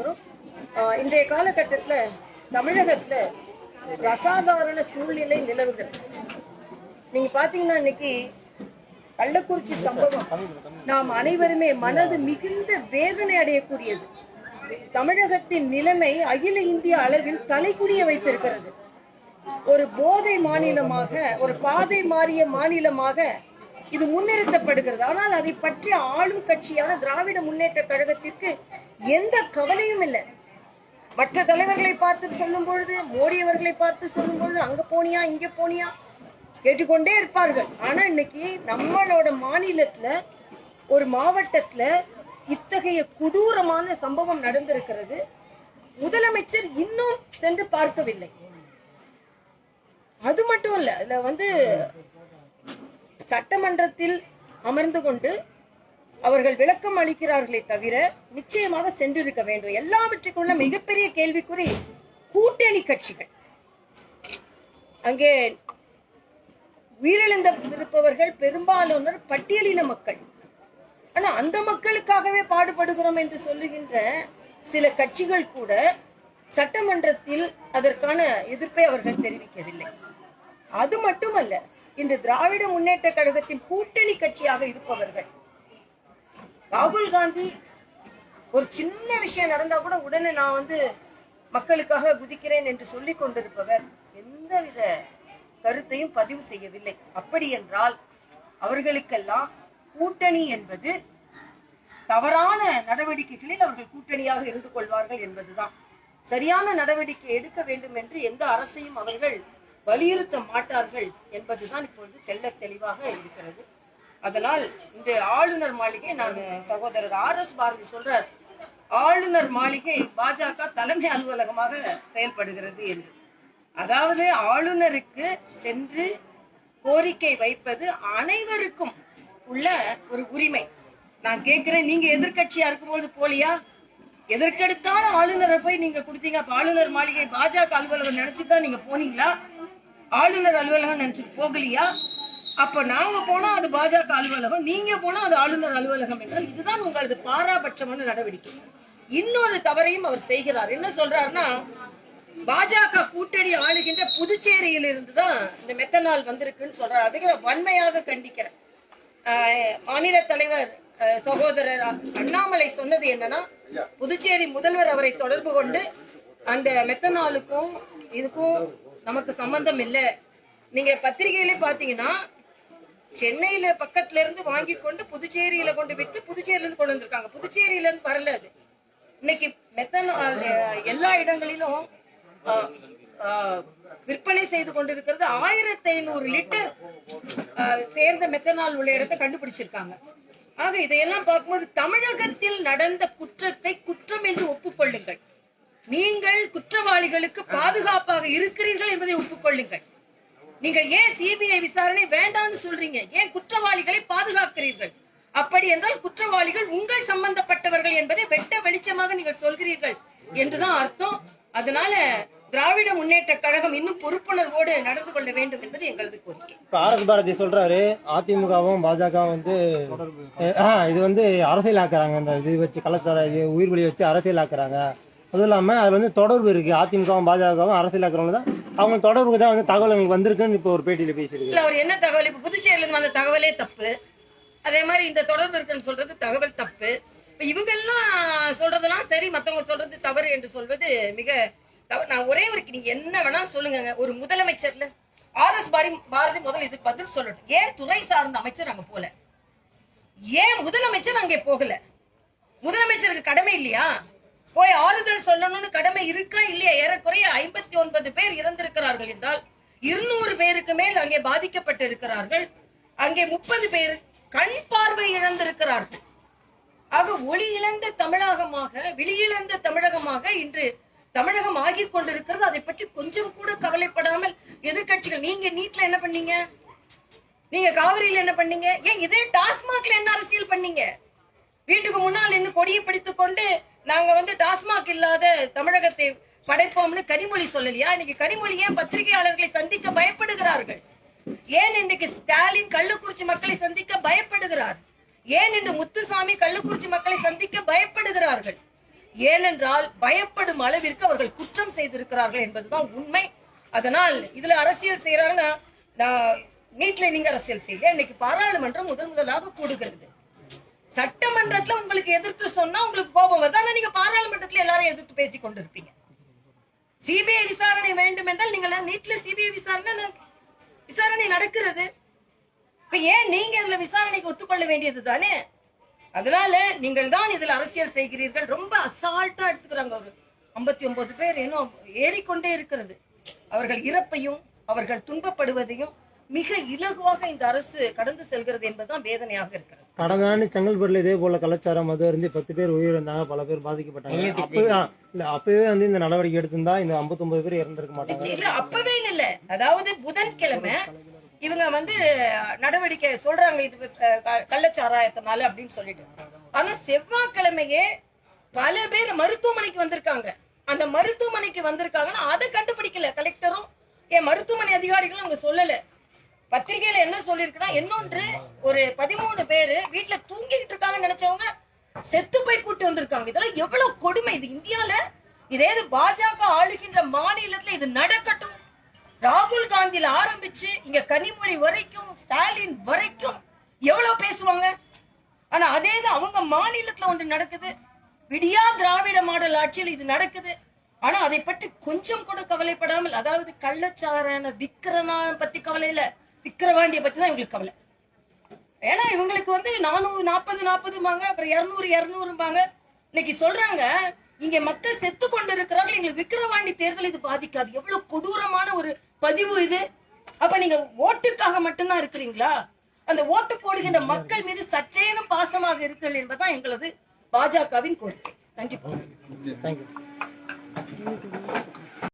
பார்க்குறோம். ஆஹ் இன்றைய காலகட்டத்துல தமிழகத்துல அசாதாரண சூழ்நிலை நிலவுகிறது நீங்க பாத்தீங்கன்னா இன்னைக்கு கள்ளக்குறிச்சி சம்பவம் நாம் அனைவருமே மனது மிகுந்த வேதனை அடையக்கூடியது. தமிழகத்தின் நிலைமை அகில இந்திய அளவில் தலைக்குடிய வைத்திருக்கிறது. ஒரு போதை மாநிலமாக ஒரு பாதை மாறிய மாநிலமாக இது முன்னிறுத்தப்படுகிறது. ஆனால் அதை பற்றி ஆளும் கட்சியான திராவிட முன்னேற்ற கழகத்திற்கு எந்த கவலையும் இல்லை. மற்ற தலைவர்களை பார்த்து சொல்லும் பொழுது மோடி அவர்களை பார்த்து சொல்லும் பொழுது அங்க போனியா இங்க போனியா? கேட்டுக்கொண்டே இருப்பார்கள். ஆனா இன்னைக்கு நம்மளோட மாநிலத்துல ஒரு மாவட்டத்துல இத்தகைய கொடூரமான சம்பவம் நடந்திருக்கிறது. முதலமைச்சர் இன்னும் சென்று பார்க்கவில்லை. அது மட்டும் இல்ல இதுல வந்து சட்டமன்றத்தில் அமர்ந்து கொண்டு அவர்கள் விளக்கம் அளிக்கிறார்களே தவிர நிச்சயமாக சென்றிருக்க வேண்டும். எல்லாவற்றுக்குள்ள மிகப்பெரிய கேள்விக்குறி கூட்டணி கட்சிகள். அங்கே உயிரிழந்திருப்பவர்கள் பெரும்பாலானோர் பட்டியலின மக்கள். ஆனா அந்த மக்களுக்காகவே பாடுபடுகிறோம் என்று சொல்லுகின்ற சில கட்சிகள் கூட சட்டமன்றத்தில் அதற்கான எதிர்ப்பை அவர்கள் தெரிவிக்கவில்லை. அது மட்டுமல்ல இன்று திராவிட முன்னேற்ற கழகத்தின் கூட்டணி கட்சியாக இருப்பவர்கள். ராகுல் காந்தி ஒரு சின்ன விஷயம் நடந்தா கூட உடனே நான் வந்து மக்களுக்காக குதிக்கிறேன் என்று சொல்லிக் கொண்டிருப்பவர் எந்தவித கருத்தையும் பதிவு செய்யவில்லை. அப்படி என்றால் அவர்களுக்கெல்லாம் கூட்டணி என்பது தவறான நடவடிக்கைகளில் அவர்கள் கூட்டணியாக இருந்து கொள்வார்கள் என்பதுதான். சரியான நடவடிக்கை எடுக்க வேண்டும் என்று எந்த அரசையும் அவர்கள் வலியுறுத்த மாட்டார்கள் என்பதுதான் இப்பொழுது தெல்ல தெளிவாக இருக்கிறது. அதனால் இந்த ஆளுநர் மாளிகை நான் சகோதரர் ஆர் எஸ் பாரதி சொல்றார் ஆளுநர் மாளிகை பாஜக தலைமை அலுவலகமாக செயல்படுகிறது என்று. அதாவது ஆளுநருக்கு சென்று கோரிக்கை வைப்பது அனைவருக்கும் உள்ள ஒரு உரிமை. நான் கேட்கிறேன் நீங்க எதிர்கட்சியா இருக்கும்போது போலியா? எதற்கெடுத்தாலும் ஆளுநரை போய் நீங்க கொடுத்தீங்க. அப்ப ஆளுநர் மாளிகை பாஜக அலுவலகம் நினைச்சுதான் நீங்க போனீங்களா? ஆளுநர் அலுவலகம் நினைச்சிட்டு போகலையா? அப்ப நாங்க போனா அது பாஜக அலுவலகம் நீங்க போனா அது ஆளுநர் அலுவலகம் என்றால் இதுதான் உங்களது பாராபட்சமான நடவடிக்கை. இன்னொரு தவறையும் அவர் செய்கிறார். என்ன சொல்றாருன்னா பாஜக கூட்டணி ஆளுகின்ற புதுச்சேரியில் இருந்துதான் இந்த மெத்தனால் வந்திருக்குன்னு சொல்றாரு. அதுக்கு வன்மையாக கண்டிக்கிறேன். ஆஹ் மாநில தலைவர் சகோதரர் அண்ணாமலை சொன்னது என்னன்னா புதுச்சேரி முதல்வர் அவரை தொடர்பு கொண்டு அந்த மெத்தனாலுக்கும் இதுக்கும் நமக்கு சம்பந்தம் இல்லை நீங்க பத்திரிகையிலே பாத்தீங்கன்னா சென்னையில பக்கத்துல இருந்து வாங்கி கொண்டு புதுச்சேரியில கொண்டு விட்டு புதுச்சேரியில இருந்து கொண்டு வந்திருக்காங்க. புதுச்சேரியில இருந்து வரல அது. இன்னைக்கு மெத்தனால் எல்லா இடங்களிலும் ஆஹ், ஆஹ், விற்பனை செய்து கொண்டிருக்கிறது ஆயிரத்தி ஐநூறு லிட்டர் சேர்ந்த மெத்தனால் உள்ள இடத்தை கண்டுபிடிச்சிருக்காங்க. ஆக இதையெல்லாம் பார்க்கும்போது தமிழகத்தில் நடந்த குற்றத்தை குற்றம் என்று ஒப்புக்கொள்ளுங்கள். நீங்கள் குற்றவாளிகளுக்கு பாதுகாப்பாக இருக்கிறீர்கள் என்பதை ஒப்புக்கொள்ளுங்கள். நீங்கள் ஏன் சிபிஐ விசாரணை வேண்டாம்னு சொல்றீங்க? ஏன் குற்றவாளிகளை பாதுகாக்கிறீர்கள்? அப்படி என்றால் குற்றவாளிகள் உங்கள் சம்பந்தப்பட்டவர்கள் என்பதை வெட்ட வெளிச்சமாக நீங்கள் சொல்கிறீர்கள் என்றுதான் அர்த்தம். அதனால திராவிட முன்னேற்ற கழகம் இன்னும் பொறுப்புணர்வோடு நடந்து கொள்ள வேண்டும் என்பது எங்களது கோரிக்கை. இப்ப ஆர் எஸ் பாரதி சொல்றாரு அதிமுகவும் பாஜகவும் வந்து இது வந்து அரசியல் ஆக்குறாங்க இந்த இது வச்சு கலாச்சார இது உயிர் வழி வச்சு அரசியல் ஆக்குறாங்க அதுவும் இல்லாம அது வந்து தொடர்பு இருக்கு. அதிமுகவும் பாஜகவும் அரசியல் ஆக்குறவங்க தான். அவங்க தொடர்புக்கு தான் வந்து தகவல் எங்களுக்கு வந்திருக்குன்னு இப்போ ஒரு பேட்டியில பேசியிருக்கு இல்ல அவர் என்ன தகவல்? இப்ப புதுச்சேரியில இருந்து வந்த தகவலே தப்பு. அதே மாதிரி இந்த தொடர்பு இருக்குன்னு சொல்றது தகவல் தப்பு. இப்ப இவங்கெல்லாம் சொல்றதெல்லாம் சரி மத்தவங்க சொல்றது தவறு என்று சொல்வது மிக தவறு. நான் ஒரே ஒரு நீங்க என்ன வேணா சொல்லுங்க ஒரு முதலமைச்சர்ல ஆர் எஸ் பாரதி பாரதி முதல்ல இதுக்கு பதில் சொல்லட்டும். ஏன் துறை சார்ந்த அமைச்சர் அங்க போல? ஏன் முதலமைச்சர் அங்கே போகல? முதலமைச்சருக்கு கடமை இல்லையா? போய் ஆறுதல் சொல்லணும்னு கடமை இருக்கா இல்லையா? ஏறக்குறைய ஐம்பத்தி ஒன்பது பேர் இறந்திருக்கிறார்கள் என்றால் இருநூறு பேருக்கு மேல் அங்கே பாதிக்கப்பட்டு இருக்கிறார்கள் அங்கே முப்பது பேர் கண் பார்வை இழந்திருக்கிறார்கள். ஆக ஒளி இழந்த தமிழகமாக வெளியிழந்த தமிழகமாக இன்று தமிழகம் ஆகிக் கொண்டிருக்கிறது. அதை பற்றி கொஞ்சம் கூட கவலைப்படாமல் எதிர்கட்சிகள் நீங்க நீட்ல என்ன பண்ணீங்க? நீங்க காவிரியில என்ன பண்ணீங்க? ஏன் இதே டாஸ்மாக்ல என்ன அரசியல் பண்ணீங்க? வீட்டுக்கு முன்னால் இன்னும் கொடியை பிடித்துக் கொண்டு நாங்க வந்து டாஸ்மாக் இல்லாத தமிழகத்தை படைப்போம்னு கனிமொழி சொல்லலையா? இன்னைக்கு கனிமொழி ஏன் பத்திரிகையாளர்களை சந்திக்க பயப்படுகிறார்கள். ஏன் இன்னைக்கு ஸ்டாலின் கள்ளக்குறிச்சி மக்களை சந்திக்க பயப்படுகிறார்? ஏன் இன்று முத்துசாமி கள்ளக்குறிச்சி மக்களை சந்திக்க பயப்படுகிறார்கள்? ஏனென்றால் பயப்படும் அளவிற்கு அவர்கள் குற்றம் செய்திருக்கிறார்கள் என்பதுதான் உண்மை. அதனால் இதுல அரசியல் செய்யறாங்கன்னா நான் வீட்டுல நீங்க அரசியல் செய்ய இன்னைக்கு பாராளுமன்றம் முதன் முதலாக கூடுகிறது. சட்டமன்றத்துல உங்களுக்கு எதிர்த்து சொன்னா உங்களுக்கு கோபம் வருது. ஆனா நீங்க பாராளுமன்றத்துல எல்லாரும் எதிர்த்து பேசிக் கொண்டிருப்பீங்க. சிபிஐ விசாரணை வேண்டும் என்றால் நீங்க எல்லாம் நீட்ல சிபிஐ விசாரணை விசாரணை நடக்கிறது. இப்ப ஏன் நீங்க இதுல விசாரணைக்கு ஒத்துக்கொள்ள வேண்டியது தானே அதனால நீங்கள் தான் இதுல அரசியல் செய்கிறீர்கள். ரொம்ப அசால்ட்டா எடுத்துக்கிறாங்க ஒரு ஐம்பத்தி ஒன்பது பேர் இன்னும் ஏறிக்கொண்டே இருக்கிறது. அவர்கள் இறப்பையும் அவர்கள் துன்பப்படுவதையும் மிக இலகுவாக இந்த அரசு கடந்து செல்கிறது என்பதுதான் வேதனையாக இருக்கிறது. கடந்த ஆண்டு செங்கல்பட்டுல இதே போல கலாச்சாரம் மது இருந்து பத்து பேர் உயிரிழந்தாங்க பல பேர் பாதிக்கப்பட்டாங்க. அப்பவே இல்ல அப்பவே வந்து இந்த நடவடிக்கை எடுத்திருந்தா இந்த 59 பேர் இறந்திருக்க மாட்டாங்க. அப்பவே இல்ல. அதாவது புதன்கிழமை இவங்க வந்து நடவடிக்கை சொல்றாங்க இது கள்ளச்சாராயத்தினால அப்படின்னு சொல்லிட்டு. ஆனா செவ்வாய்க்கிழமையே பல பேர் மருத்துவமனைக்கு வந்திருக்காங்க. அந்த மருத்துவமனைக்கு வந்திருக்காங்கன்னா அதை கண்டுபிடிக்கல. கலெக்டரும் என் மருத்துவமனை அதிகாரிகளும் அவங்க சொல்லல. பத்திரிகையில என்ன சொல்லிருக்குன்னா இன்னொன்று ஒரு பதிமூணு பேரு வீட்டுல தூங்கிட்டு இருக்காங்கன்னு நினைச்சவங்க செத்து போய் கூட்டி வந்திருக்காங்க. இதெல்லாம் எவ்வளவு கொடுமை. இது இந்தியால இதே இது பாஜக ஆளுகின்ற மாநிலத்துல இது நடக்கட்டும். ராகுல் காந்தியில ஆரம்பிச்சு இங்க கனிமொழி வரைக்கும் ஸ்டாலின் வரைக்கும் எவ்வளவு பேசுவாங்க? ஆனா அதே தான் அவங்க மாநிலத்துல ஒன்று நடக்குது. விடியா திராவிட மாடல் ஆட்சியில் இது நடக்குது. ஆனா அதை பற்றி கொஞ்சம் கூட கவலைப்படாமல் அதாவது கள்ளச்சாரான விக்கிரனா பத்தி கவலை இல்லை விக்கிரவாண்டியை பத்தி தான் இவங்களுக்கு கவலை. ஏன்னா இவங்களுக்கு வந்து நானூறு நாற்பது நாற்பதுமாங்க அப்புறம் இருநூறு இருநூறுபாங்க இன்னைக்கு சொல்றாங்க இங்க மக்கள் செத்து கொண்டு இருக்கிறார்கள் எங்களுக்கு விக்கிரவாண்டி தேர்தல் இது பாதிக்காது. எவ்வளவு கொடூரமான ஒரு பதிவு இது. அப்ப நீங்க ஓட்டுக்காக மட்டும்தான் இருக்கிறீங்களா? அந்த ஓட்டு போடுகின்ற மக்கள் மீது சற்றேனும் பாசமாக இருக்கிறது என்பதுதான் எங்களது பாஜகவின் கோரிக்கை. நன்றி.